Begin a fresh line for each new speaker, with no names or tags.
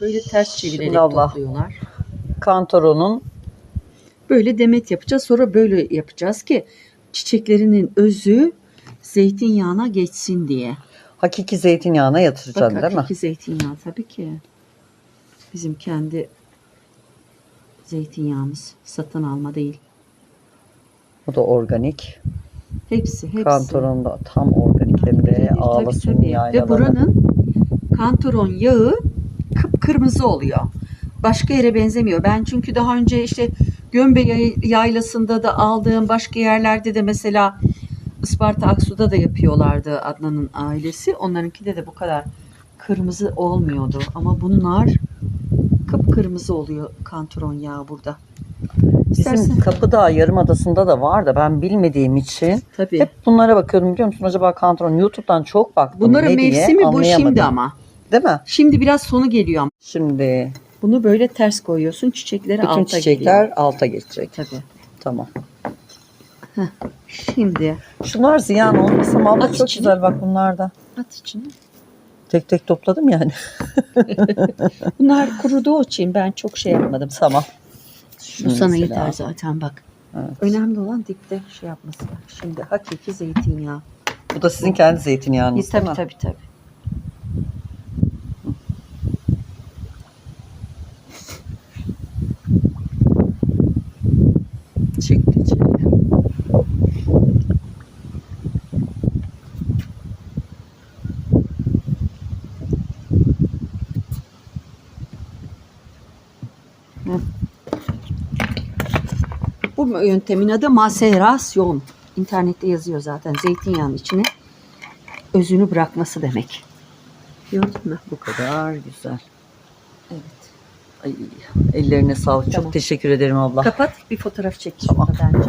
Böyle ters çevirerek
Şimdi Allah.
topluyorlar.
Kantaronun
Böyle demet yapacağız. Sonra böyle yapacağız ki çiçeklerinin özü zeytinyağına geçsin diye.
hakiki zeytinyağına
Bak
yatıracaksın değil mi?
hakiki zeytinyağı tabii ki. Bizim kendi zeytinyağımız. Satın alma değil.
Bu da organik.
Hepsi hepsi.
Kantaron da tam organik hem de ağlasın.
Ve buranın kantaron yağı kıpkırmızı oluyor. Başka yere benzemiyor. Ben çünkü daha önce işte Gömbe yay- yaylasında da aldığım başka yerlerde de mesela Isparta Aksu'da da yapıyorlardı Adnan'ın ailesi. Onlarınki de bu kadar kırmızı olmuyordu. Ama bunlar kıpkırmızı oluyor kantaron yağı burada. İstersen
Bizim Kapıdağ Yarımadası'nda da var da ben bilmediğim için
tabii.
hep bunlara bakıyordum biliyor musun? Acaba kantaron YouTube'dan çok baktım.
Bunların
ne diye
mevsimi bu şimdi ama.
Değil mi?
Şimdi biraz sonu geliyor ama.
Şimdi
Bunu böyle ters koyuyorsun. Çiçekleri
bütün
alta
çiçekler
geliyor.
alta geçecek.
Tabii.
Tamam.
Şimdi
Şunlar ziyan olmasın. Valla çok
içine.
güzel bak bunlar da.
at içine.
Tek tek topladım yani.
Bunlar kuruduğu için ben çok şey yapmadım.
Tamam.
Bu sana
Mesela.
yeter zaten bak.
Evet.
Önemli olan dipte şey yapması. Şimdi hakiki zeytinyağı.
Bu da sizin kendi zeytinyağınız
tabii
değil mi?
tabii tabii.
Çekti içeriye.
Bu yöntemin adı maserasyon. İnternette yazıyor zaten. Zeytinyağının içine özünü bırakması demek. Gördün mü?
Bu kadar güzel.
Evet.
Ay, ellerine sağlık.
Tamam.
Çok teşekkür ederim abla.
Kapat bir fotoğraf çek.
Tamam.
bence.